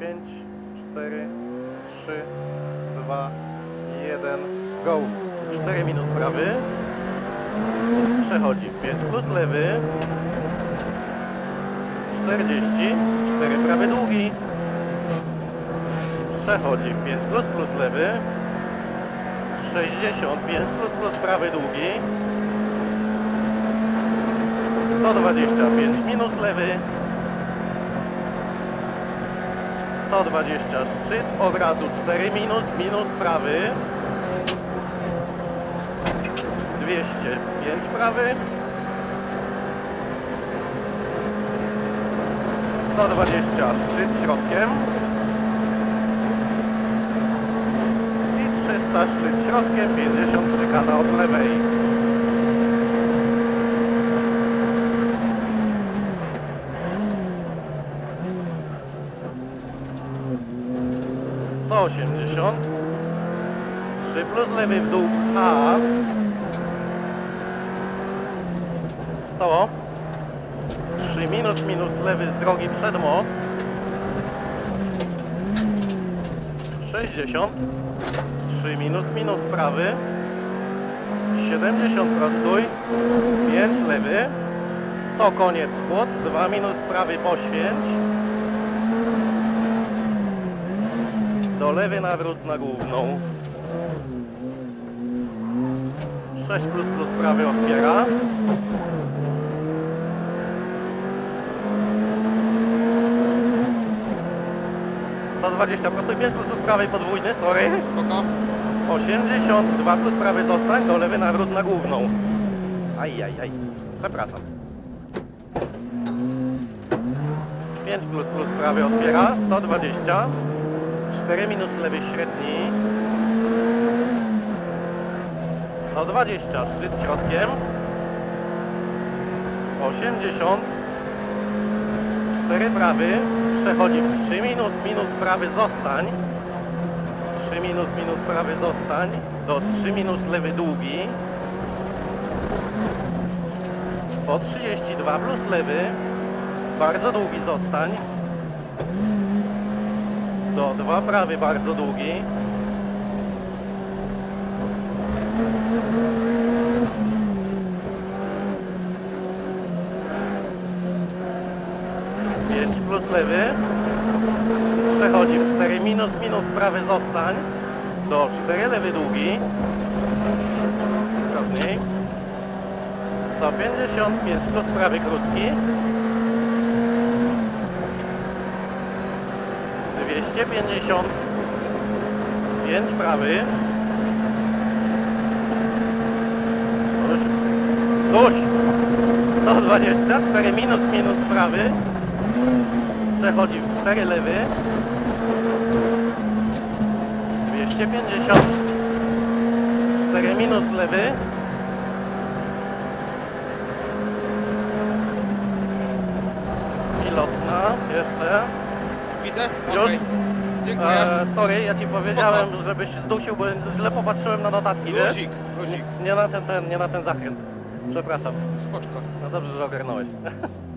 5, 4, 3, 2, 1, go. 4 minus prawy. Przechodzi w 5 plus lewy. 40, 4 prawy długi. Przechodzi w 5 plus plus lewy. 65 plus plus prawy długi. 125 minus lewy. 120 szczyt, od razu 4 minus, minus prawy. 205 prawy. 120 szczyt środkiem. I 300 szczyt środkiem, 50 szykana od lewej. Sto osiemdziesiąt. Trzy plus lewy w dół H. Sto. Trzy minus minus lewy z drogi przed most. Sześćdziesiąt. Trzy minus minus prawy. Siedemdziesiąt prostój. Pięć lewy. Sto koniec płot. Dwa minus prawy poświęć. Lewy nawrót na główną. 6 plus plus prawy otwiera. Dwadzieścia prosty, 5 plus plus prawej podwójny, sorry. Spoko. 82 plus prawy zostań, do lewy nawrót na główną. Aj, aj, aj. Przepraszam. 5 plus plus prawy otwiera, 120. 4 minus lewy średni. 120 szczyt środkiem. 80. 4 prawy. Przechodzi w 3 minus minus prawy zostań. 3 minus minus prawy zostań. Do 3 minus lewy długi. Po 32 plus lewy. Bardzo długi zostań. Do 2 prawy bardzo długi. Pięć plus lewy. Przechodzi w 4 minus minus prawy zostań. Do 4 lewy długi. Ostrożniej. 155 plus prawy krótki. 250 5 prawy. Tuż Tuż 124 minus minus prawy. Przechodzi w 4 lewy. 250 4 minus lewy. Pilotna jeszcze Widzę? Już? Okej. Dziękuję. E, sorry, ja ci powiedziałem, żebyś zdusił, bo źle popatrzyłem na notatki, wiesz? Luzik, luzik. Nie na ten, ten, nie na ten zakręt. Przepraszam. Spoczko. No dobrze, że ogarnąłeś.